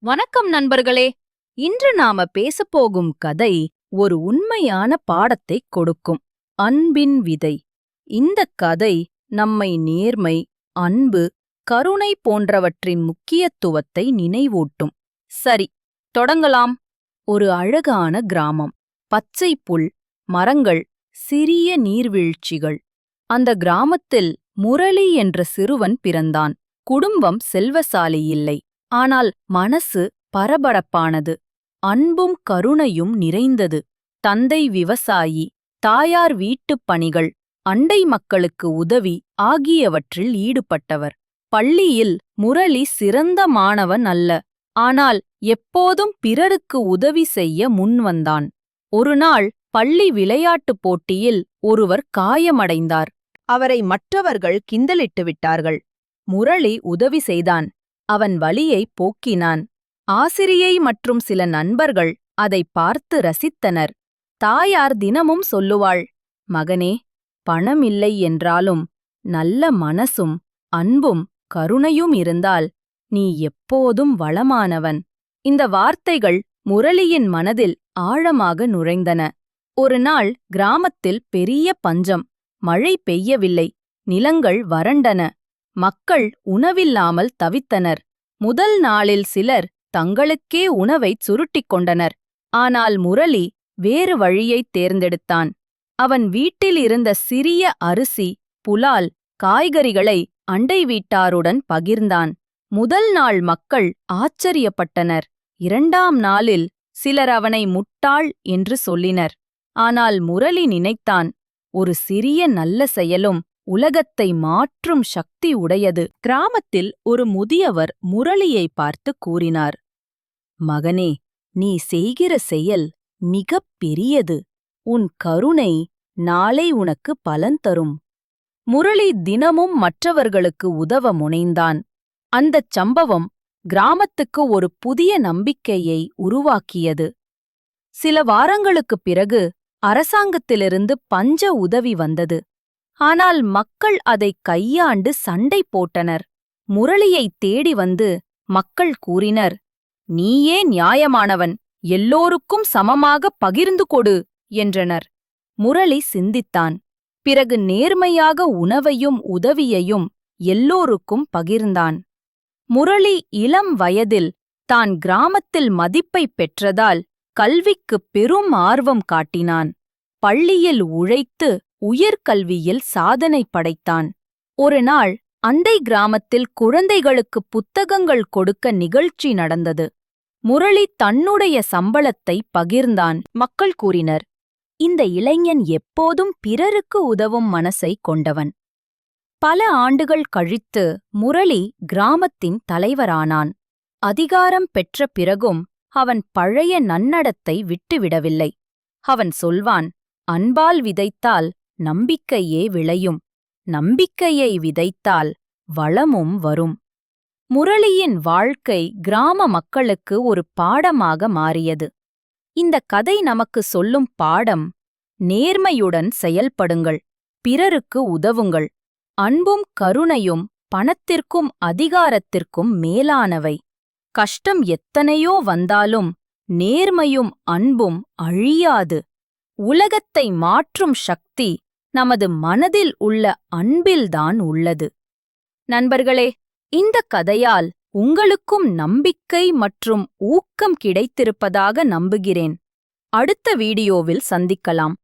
வணக்கம் நண்பர்களே. இன்று நாம பேசப்போகும் கதை ஒரு உண்மையான பாடத்தைக் கொடுக்கும். அன்பின் விதை. இந்தக் கதை நம்மை நேர்மை அன்பு கருணை போன்றவற்றின் முக்கியத்துவத்தை நினைவூட்டும். சரி தொடங்கலாம். ஒரு அழகான கிராமம். பச்சை புல் மரங்கள் சிறிய நீர்வீழ்ச்சிகள். அந்த கிராமத்தில் முரளி என்ற சிறுவன் பிறந்தான். குடும்பம் செல்வசாலி இல்லை. ஆனால் மனசு பரபரப்பானது. அன்பும் கருணையும் நிறைந்தது. தந்தை விவசாயி தாயார் வீட்டுப் பணிகள் அண்டை மக்களுக்கு உதவி ஆகியவற்றில் ஈடுபட்டவர். பள்ளியில் முரளி சிறந்த மாணவன் அல்ல. ஆனால் எப்போதும் பிறருக்கு உதவி செய்ய முன்வந்தான் ஒருநாள் பள்ளி விளையாட்டுப் போட்டியில் ஒருவர் காயமடைந்தார். அவரை மற்றவர்கள் கிண்டலிட்டு விட்டார்கள். முரளி உதவி செய்தான். அவன் வலியை போக்கினான். ஆசிரியை மற்றும் சில நண்பர்கள் அதை பார்த்து ரசித்தனர். தாயார் தினமும் சொல்லுவாள் மகனே பணம் இல்லை என்றாலும் நல்ல மனசும் அன்பும் கருணையும் இருந்தால் நீ எப்போதும் வளமானவன். இந்த வார்த்தைகள் முரளியின் மனதில் ஆழமாக நுழைந்தன. ஒரு நாள் கிராமத்தில் பெரிய பஞ்சம் மழை பெய்யவில்லை நிலங்கள் வறண்டன. மக்கள் உணவில்லாமல் தவித்தனர். முதல் நாளில் சிலர் தங்களுக்கே உணவைச் சுருட்டிக் கொண்டனர். ஆனால் முரளி வேறு வழியைத் தேர்ந்தெடுத்தான். அவன் வீட்டில் இருந்த சிறிய அரிசி புலால் காய்கறிகளை அண்டை வீட்டாருடன் பகிர்ந்தான். முதல் நாள் மக்கள் ஆச்சரியப்பட்டனர். இரண்டாம் நாளில் சிலர் அவனை முட்டாள் என்று சொல்லினர். ஆனால் முரளி நினைத்தான் ஒரு சிறிய நல்ல செயலும் உலகத்தை மாற்றும் சக்தி உடையது. கிராமத்தில் ஒரு முதியவர் முரளியை பார்த்து கூறினார் மகனே நீ செய்கிற செயல் மிகப் பெரியது. உன் கருணை நாளை உனக்கு பலன் தரும். முரளி தினமும் மற்றவர்களுக்கு உதவ முனைந்தான். அந்தச் சம்பவம் கிராமத்துக்கு ஒரு புதிய நம்பிக்கையை உருவாக்கியது. சில வாரங்களுக்குப் பிறகு அரசாங்கத்திலிருந்து பஞ்ச உதவி வந்தது. ஆனால் மக்கள் அதைக் கையாண்டு சண்டை போட்டனர். முரளியைத் தேடி வந்து மக்கள் கூறினர் நீயே நியாயமானவன் எல்லோருக்கும் சமமாகப் பகிர்ந்து கொடு என்றனர். முரளி சிந்தித்தான். பிறகு நேர்மையாக உணவையும் உதவியையும் எல்லோருக்கும் பகிர்ந்தான். முரளி இளம் வயதில் தான் கிராமத்தில் மதிப்பைப் பெற்றதால் கல்விக்குப் பெரும் ஆர்வம் காட்டினான். பள்ளியில் உழைத்து உயர்கல்வியில் சாதனை படைத்தான். ஒரு நாள் அண்டை கிராமத்தில் குழந்தைகளுக்கு புத்தகங்கள் கொடுக்க நிகழ்ச்சி நடந்தது. முரளி தன்னுடைய சம்பளத்தை பகிர்ந்தான் மக்கள் கூறினர். இந்த இளைஞன் எப்போதும் பிறருக்கு உதவும் மனசை கொண்டவன். பல ஆண்டுகள் கழித்து முரளி கிராமத்தின் தலைவரானான். அதிகாரம் பெற்ற பிறகும் அவன் பழைய நன்னடத்தை விட்டுவிடவில்லை. அவன் சொல்வான் அன்பால் விதைத்தால் நம்பிக்கையே விளையும். நம்பிக்கையை விதைத்தால் வளமும் வரும். முரளியின் வாழ்க்கை கிராம மக்களுக்கு ஒரு பாடமாக மாறியது. இந்த கதை நமக்கு சொல்லும் பாடம் நேர்மையுடன் செயல்படுங்கள் பிறருக்கு உதவுங்கள். அன்பும் கருணையும் பணத்திற்கும் அதிகாரத்திற்கும் மேலானவை. கஷ்டம் எத்தனையோ வந்தாலும் நேர்மையும் அன்பும் அழியாது. உலகத்தை மாற்றும் சக்தி நமது மனதில் உள்ள அன்பில்தான் உள்ளது. நண்பர்களே இந்த கதையால் உங்களுக்கும் நம்பிக்கை மற்றும் ஊக்கம் கிடைத்திருப்பதாக நம்புகிறேன். அடுத்த வீடியோவில் சந்திக்கலாம்.